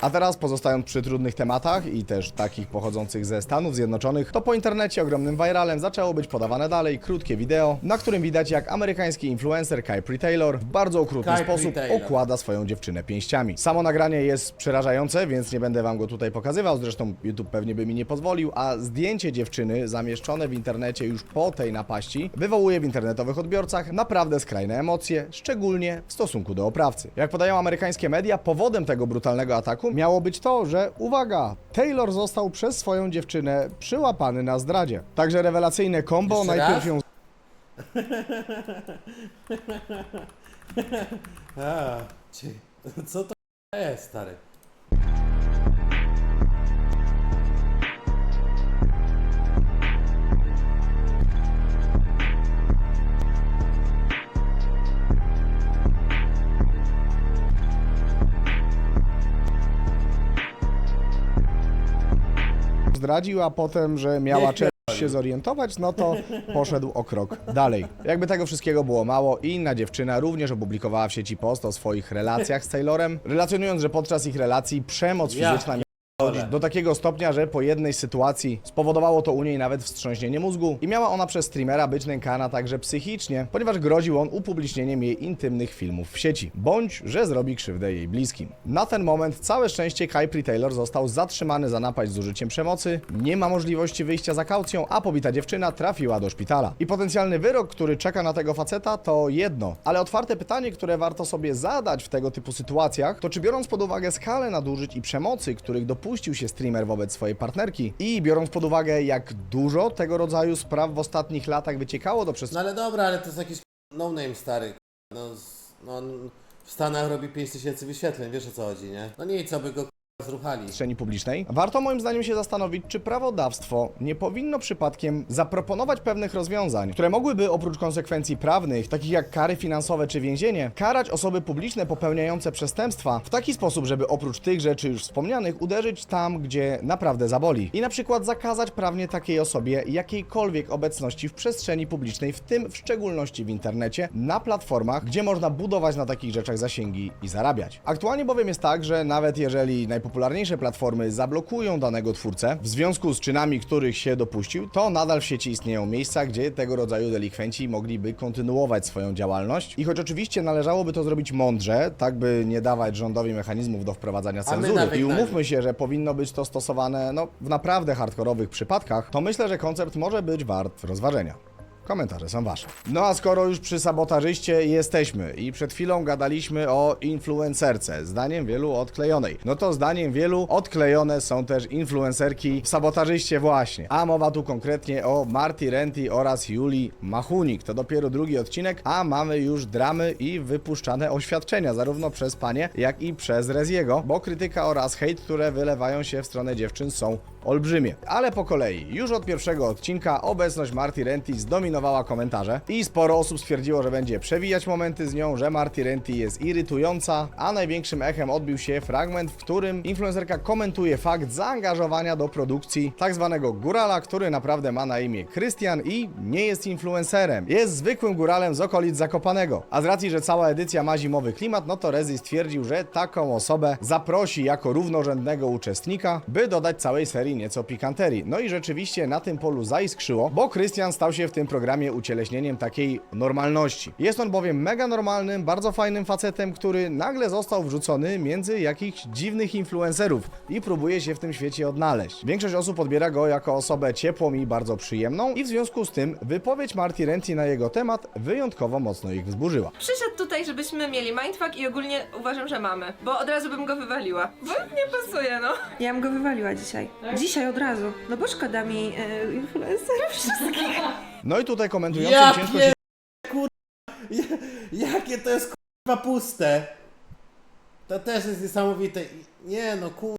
A teraz pozostając przy trudnych tematach i też takich pochodzących ze Stanów Zjednoczonych, to po internecie ogromnym viralem zaczęło być podawane dalej krótkie wideo, na którym widać jak amerykański influencer Kypri Taylor w bardzo okrutny Kypri sposób Taylor. okłada swoją dziewczynę pięściami. Samo nagranie jest przerażające, więc nie będę wam go tutaj pokazywał, zresztą YouTube pewnie by mi nie pozwolił, a zdjęcie dziewczyny zamieszczone w internecie już po tej napaści wywołuje w internetowych odbiorcach naprawdę skrajne emocje, szczególnie w stosunku do oprawcy. Jak podają amerykańskie media, powodem tego brutalnego ataku miało być to, że uwaga, Taylor został przez swoją dziewczynę przyłapany na zdradzie. Także rewelacyjne combo, Jeszcze najpierw raz? ją A, co to jest, stary? A potem, że miała Nie czas się zorientować, no to poszedł o krok dalej. Jakby tego wszystkiego było mało, inna dziewczyna również opublikowała w sieci post o swoich relacjach z Taylorem, relacjonując, że podczas ich relacji przemoc Ja fizyczna do takiego stopnia, że po jednej sytuacji spowodowało to u niej nawet wstrząśnienie mózgu i miała ona przez streamera być nękana także psychicznie, ponieważ groził on upublicznieniem jej intymnych filmów w sieci, bądź że zrobi krzywdę jej bliskim. Na ten moment całe szczęście Kypri Taylor został zatrzymany za napaść z użyciem przemocy, nie ma możliwości wyjścia za kaucją, a pobita dziewczyna trafiła do szpitala. I potencjalny wyrok, który czeka na tego faceta to jedno, ale otwarte pytanie, które warto sobie zadać w tego typu sytuacjach, to czy biorąc pod uwagę skalę nadużyć i przemocy, których dopuścił się streamer wobec swojej partnerki i biorąc pod uwagę jak dużo tego rodzaju spraw w ostatnich latach wyciekało do No ale dobra, ale to jest jakiś no name, stary. No, no, on w Stanach robi 5000 wyświetleń, wiesz o co chodzi, nie? No nie, i co by go zruchali. przestrzeni publicznej, warto moim zdaniem się zastanowić, czy prawodawstwo nie powinno przypadkiem zaproponować pewnych rozwiązań, które mogłyby oprócz konsekwencji prawnych, takich jak kary finansowe czy więzienie, karać osoby publiczne popełniające przestępstwa w taki sposób, żeby oprócz tych rzeczy już wspomnianych uderzyć tam, gdzie naprawdę zaboli. I na przykład zakazać prawnie takiej osobie jakiejkolwiek obecności w przestrzeni publicznej, w tym w szczególności w internecie, na platformach, gdzie można budować na takich rzeczach zasięgi i zarabiać. Aktualnie bowiem jest tak, że nawet jeżeli najpopularniejsze platformy zablokują danego twórcę w związku z czynami, których się dopuścił, to nadal w sieci istnieją miejsca, gdzie tego rodzaju delikwenci mogliby kontynuować swoją działalność. I choć oczywiście należałoby to zrobić mądrze, tak by nie dawać rządowi mechanizmów do wprowadzania cenzury i na umówmy się, że powinno być to stosowane no, w naprawdę hardkorowych przypadkach, to myślę, że koncept może być wart rozważenia. Komentarze są wasze. No a skoro już przy sabotażyście jesteśmy i przed chwilą gadaliśmy o influencerce, zdaniem wielu odklejonej, no to zdaniem wielu odklejone są też influencerki w sabotażyście właśnie. A mowa tu konkretnie o Marty Renty oraz Julii Machunik. To dopiero drugi odcinek, a mamy już dramy i wypuszczane oświadczenia zarówno przez panie, jak i przez Reziego, bo krytyka oraz hejt, które wylewają się w stronę dziewczyn są olbrzymie. Ale po kolei, już od pierwszego odcinka obecność Marty Renty zdominowała komentarze i sporo osób stwierdziło, że będzie przewijać momenty z nią, że Marty Renty jest irytująca, a największym echem odbił się fragment, w którym influencerka komentuje fakt zaangażowania do produkcji tak zwanego górala, który naprawdę ma na imię Krystian i nie jest influencerem. Jest zwykłym góralem z okolic Zakopanego. A z racji, że cała edycja ma zimowy klimat, no to Rezi stwierdził, że taką osobę zaprosi jako równorzędnego uczestnika, by dodać całej serii nieco pikanterii. No i rzeczywiście na tym polu zaiskrzyło, bo Krystian stał się w tym programie ucieleśnieniem takiej normalności. Jest on bowiem mega normalnym, bardzo fajnym facetem, który nagle został wrzucony między jakichś dziwnych influencerów i próbuje się w tym świecie odnaleźć. Większość osób odbiera go jako osobę ciepłą i bardzo przyjemną i w związku z tym wypowiedź Marty Renty na jego temat wyjątkowo mocno ich wzburzyła. Przyszedł tutaj, żebyśmy mieli mindfuck i ogólnie uważam, że mamy. Bo od razu bym go wywaliła. Bo nie pasuje, no. Ja bym go wywaliła dzisiaj. Dzisiaj od razu. No bo szkoda mi e, influencerów wszystkich. No i tutaj komentującym Ja ciężko pier... się kur... Ja- Jakie to jest kurwa puste. To też jest niesamowite. Nie no kur...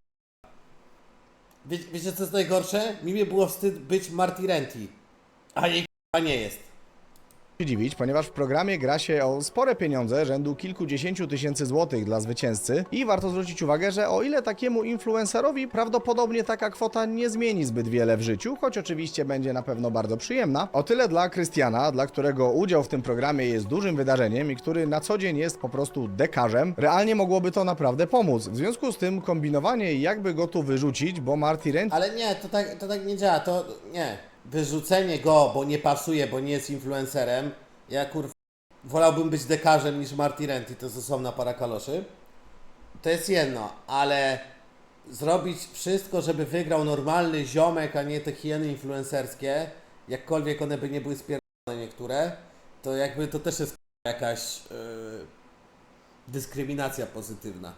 Wie, wiecie co jest najgorsze? Mi mnie było wstyd być Marty Renty. A jej kurwa nie jest. Się dziwić, ponieważ w programie gra się o spore pieniądze, rzędu kilkudziesięciu tysięcy złotych dla zwycięzcy i warto zwrócić uwagę, że o ile takiemu influencerowi prawdopodobnie taka kwota nie zmieni zbyt wiele w życiu, choć oczywiście będzie na pewno bardzo przyjemna, o tyle dla Krystiana, dla którego udział w tym programie jest dużym wydarzeniem i który na co dzień jest po prostu dekarzem, realnie mogłoby to naprawdę pomóc. W związku z tym kombinowanie jakby go tu wyrzucić, bo Marty Rent Ale nie, to tak, to tak nie działa, to nie. Wyrzucenie go, bo nie pasuje, bo nie jest influencerem. Ja kurwa wolałbym być dekarzem niż Marty Renty, to jest osobna para kaloszy. To jest jedno, ale zrobić wszystko, żeby wygrał normalny ziomek, a nie te hieny influencerskie, jakkolwiek one by nie były spierdolone niektóre, to jakby to też jest jakaś yy, dyskryminacja pozytywna.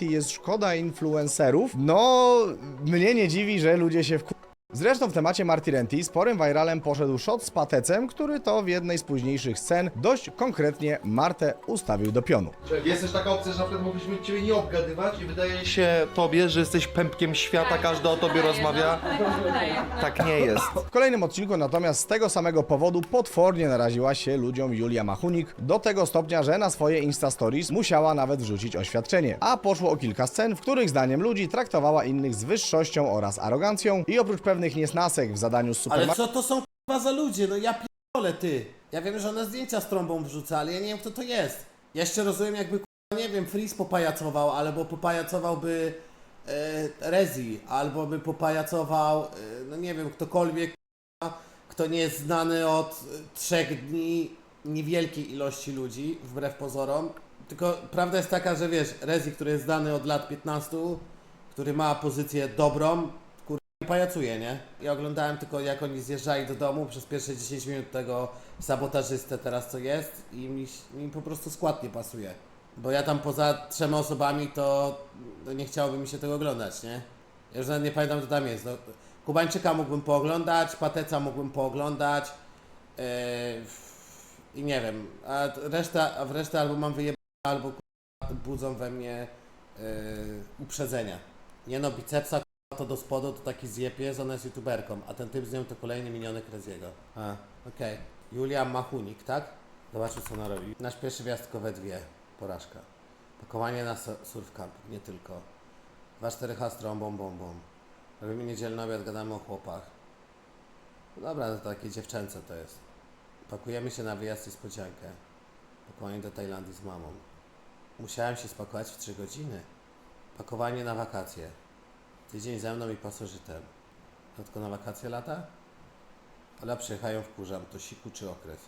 jest szkoda influencerów, no mnie nie dziwi, że ludzie się wku... Zresztą w temacie Marty Renty sporym viralem poszedł shot z patecem, który to w jednej z późniejszych scen dość konkretnie Martę ustawił do pionu. Jest też taka opcja, że na przykład mogliśmy Ciebie nie obgadywać i wydaje się Tobie, że jesteś pępkiem świata, każdy o Tobie rozmawia. Tak nie jest. W kolejnym odcinku natomiast z tego samego powodu potwornie naraziła się ludziom Julia Machunik do tego stopnia, że na swoje Insta Stories musiała nawet wrzucić oświadczenie. A poszło o kilka scen, w których zdaniem ludzi traktowała innych z wyższością oraz arogancją i oprócz pewnych niesnasek w zadaniu z Ale supermarketu co to są k***a za ludzie? No ja pierdolę ty. Ja wiem, że ona zdjęcia z trąbą wrzuca, ale ja nie wiem kto to jest. Ja jeszcze rozumiem jakby k***a, nie wiem, Freeze popajacował, albo popajacowałby e, Rezi, albo by popajacował, e, no nie wiem, ktokolwiek k***a, kto nie jest znany od e, trzech dni niewielkiej ilości ludzi, wbrew pozorom. Tylko prawda jest taka, że wiesz, Rezi, który jest znany od lat 15, który ma pozycję dobrą, pajacuje, nie? Ja oglądałem tylko jak oni zjeżdżali do domu przez pierwsze 10 minut tego sabotażystę teraz co jest i mi, mi po prostu skład nie pasuje. Bo ja tam poza trzema osobami to no nie chciałoby mi się tego oglądać, nie? Ja już nawet nie pamiętam kto tam jest. No, Kubańczyka mógłbym pooglądać, Pateca mógłbym pooglądać yy, i nie wiem, a reszta, a w resztę albo mam wyjebane, albo budzą we mnie yy, uprzedzenia. Nie no, bicepsa to do spodu to taki zjeb jest, ona jest youtuberką, a ten typ z nią to kolejny minionek Reziego. A, okej. Julia Machunik, tak? Zobaczmy co ona robi. Nasz pierwszy wjazd tylko we dwie. Porażka. Pakowanie na su- surf camp, nie tylko. 2-4H z trąbą, bombą. Robimy niedzielny obiad, gadamy o chłopach. No dobra, no to takie dziewczęce to jest. Pakujemy się na wyjazd i spodziankę. Pakowanie do Tajlandii z mamą. Musiałem się spakować w 3 godziny. Pakowanie na wakacje. Tydzień ze mną i pasożytem. Tylko na wakacje lata? Ale przyjechają wkurzam, to siku czy okres?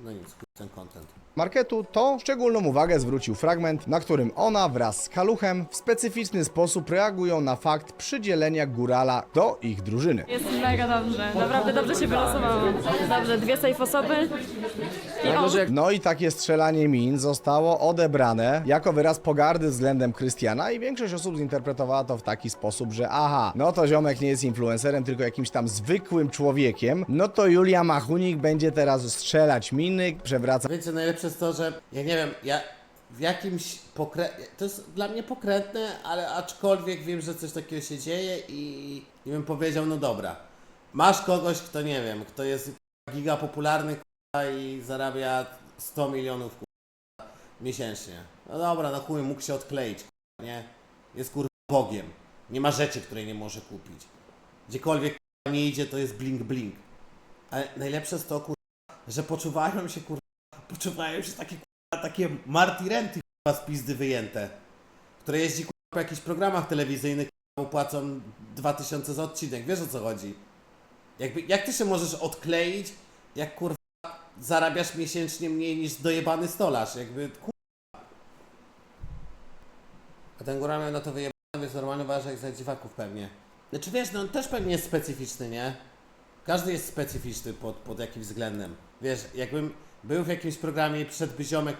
No nic, ten content. marketu, to szczególną uwagę zwrócił fragment, na którym ona wraz z Kaluchem w specyficzny sposób reagują na fakt przydzielenia górala do ich drużyny. Jest mega dobrze, naprawdę dobrze się wylosowało. Dobrze, dwie safe osoby. I o, No i takie strzelanie min zostało odebrane jako wyraz pogardy względem Krystiana i większość osób zinterpretowała to w taki sposób, że aha, no to ziomek nie jest influencerem, tylko jakimś tam zwykłym człowiekiem, no to Julia Machunik będzie teraz strzelać miny, przewracać Wiecie, najlepsze jest to, że ja nie wiem, ja w jakimś pokrę... To jest dla mnie pokrętne, ale aczkolwiek wiem, że coś takiego się dzieje i i bym powiedział, no dobra, masz kogoś, kto nie wiem, kto jest giga popularny i zarabia 100 milionów miesięcznie. No dobra, no chuj, mógł się odkleić, nie? Jest kurwa Bogiem. Nie ma rzeczy, której nie może kupić. Gdziekolwiek nie idzie, to jest blink blink. Ale najlepsze jest to, kurwa, że poczuwają się kurwa, poczuwają się takie kurwa, takie Marty Renty z pizdy wyjęte, które jeździ po jakichś programach telewizyjnych, płacą 2000 za odcinek, wiesz o co chodzi? Jakby, jak ty się możesz odkleić, jak kurwa zarabiasz miesięcznie mniej niż dojebany stolarz, jakby kurwa. A ten góra miał na to wyjebane, więc normalnie uważa jak za dziwaków pewnie. Znaczy wiesz, no on też pewnie jest specyficzny, nie? Każdy jest specyficzny pod, pod jakimś względem. Wiesz, jakbym był w jakimś programie i przyszedłby ziomek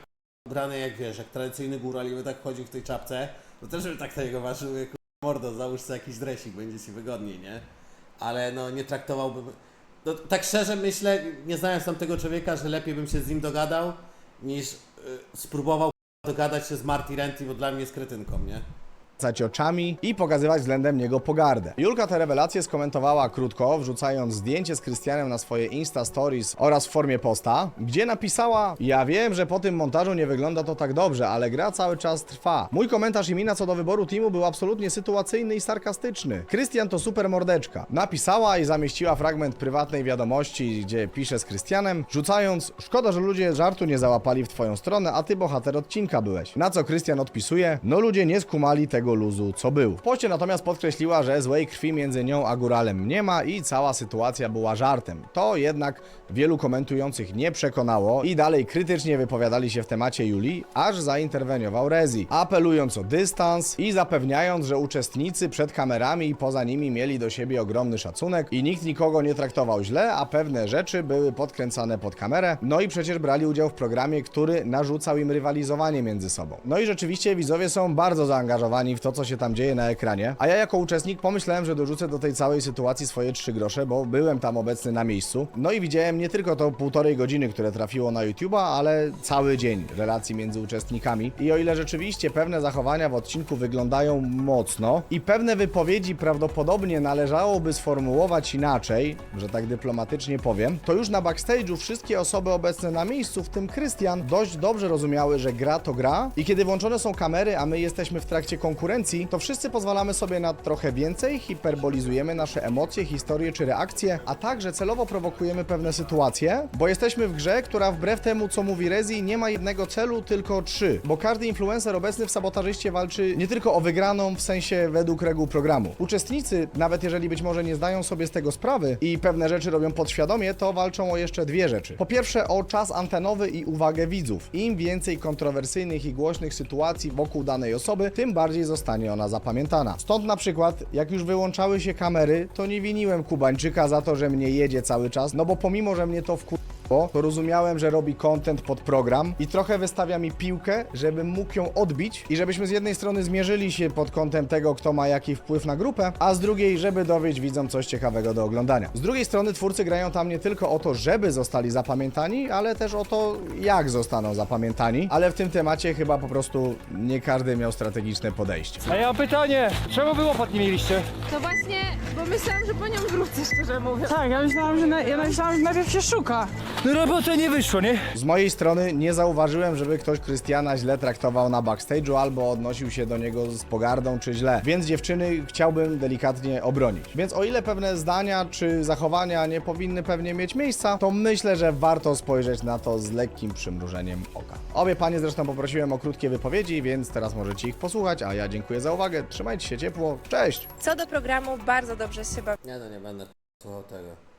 ubrany jak wiesz, jak tradycyjny góral i by tak chodził w tej czapce, to też bym tak na niego ważył, jak mordo, załóż sobie jakiś dresik, będzie ci wygodniej, nie? Ale no nie traktowałbym... No, tak szczerze myślę, nie znając tamtego człowieka, że lepiej bym się z nim dogadał, niż y, spróbował dogadać się z Marty Renty, bo dla mnie jest kretynką, nie? Kręcać oczami i pokazywać względem niego pogardę. Julka te rewelacje skomentowała krótko, wrzucając zdjęcie z Krystianem na swoje Insta Stories oraz w formie posta, gdzie napisała: Ja wiem, że po tym montażu nie wygląda to tak dobrze, ale gra cały czas trwa. Mój komentarz i mina co do wyboru teamu był absolutnie sytuacyjny i sarkastyczny. Krystian to super mordeczka. Napisała i zamieściła fragment prywatnej wiadomości, gdzie pisze z Krystianem, rzucając: Szkoda, że ludzie żartu nie załapali w twoją stronę, a ty bohater odcinka byłeś. Na co Krystian odpisuje: No ludzie nie skumali tego luzu, co był. W poście natomiast podkreśliła, że złej krwi między nią a góralem nie ma i cała sytuacja była żartem. To jednak wielu komentujących nie przekonało i dalej krytycznie wypowiadali się w temacie Julii, aż zainterweniował Rezi, apelując o dystans i zapewniając, że uczestnicy przed kamerami i poza nimi mieli do siebie ogromny szacunek i nikt nikogo nie traktował źle, a pewne rzeczy były podkręcane pod kamerę. No i przecież brali udział w programie, który narzucał im rywalizowanie między sobą. No i rzeczywiście widzowie są bardzo zaangażowani w to, co się tam dzieje na ekranie, a ja jako uczestnik pomyślałem, że dorzucę do tej całej sytuacji swoje trzy grosze, bo byłem tam obecny na miejscu. No i widziałem nie tylko to półtorej godziny, które trafiło na YouTube'a, ale cały dzień relacji między uczestnikami. I o ile rzeczywiście pewne zachowania w odcinku wyglądają mocno i pewne wypowiedzi prawdopodobnie należałoby sformułować inaczej, że tak dyplomatycznie powiem, to już na backstage'u wszystkie osoby obecne na miejscu, w tym Krystian, dość dobrze rozumiały, że gra to gra i kiedy włączone są kamery, a my jesteśmy w trakcie konkurencji, to wszyscy pozwalamy sobie na trochę więcej, hiperbolizujemy nasze emocje, historie czy reakcje, a także celowo prowokujemy pewne sytuacje, bo jesteśmy w grze, która wbrew temu, co mówi Rezi, nie ma jednego celu, tylko trzy, bo każdy influencer obecny w sabotażyście walczy nie tylko o wygraną w sensie według reguł programu. Uczestnicy, nawet jeżeli być może nie zdają sobie z tego sprawy i pewne rzeczy robią podświadomie, to walczą o jeszcze dwie rzeczy. Po pierwsze o czas antenowy i uwagę widzów. Im więcej kontrowersyjnych i głośnych sytuacji wokół danej osoby, tym bardziej zostanie ona zapamiętana. Stąd na przykład, jak już wyłączały się kamery, to nie winiłem Kubańczyka za to, że mnie jedzie cały czas, no bo pomimo, że mnie to wkur to rozumiałem, że robi content pod program i trochę wystawia mi piłkę, żebym mógł ją odbić i żebyśmy z jednej strony zmierzyli się pod kątem tego, kto ma jaki wpływ na grupę, a z drugiej, żeby dowieść widzom coś ciekawego do oglądania. Z drugiej strony twórcy grają tam nie tylko o to, żeby zostali zapamiętani, ale też o to, jak zostaną zapamiętani, ale w tym temacie chyba po prostu nie każdy miał strategiczne podejście. A ja mam pytanie, czemu wy łopat nie mieliście? To właśnie, bo myślałam, że po nią wrócę, szczerze mówiąc. Tak, ja myślałam, że, na, ja myślałam, że najpierw się szuka. No robota nie wyszło, nie? Z mojej strony nie zauważyłem, żeby ktoś Krystiana źle traktował na backstage'u albo odnosił się do niego z pogardą czy źle. Więc dziewczyny chciałbym delikatnie obronić. Więc o ile pewne zdania czy zachowania nie powinny pewnie mieć miejsca, to myślę, że warto spojrzeć na to z lekkim przymrużeniem oka. Obie panie zresztą poprosiłem o krótkie wypowiedzi, więc teraz możecie ich posłuchać, a ja dziękuję za uwagę. Trzymajcie się ciepło. Cześć! Co do programu, bardzo dobrze się bawiłam. Nie no, nie będę słuchał tego.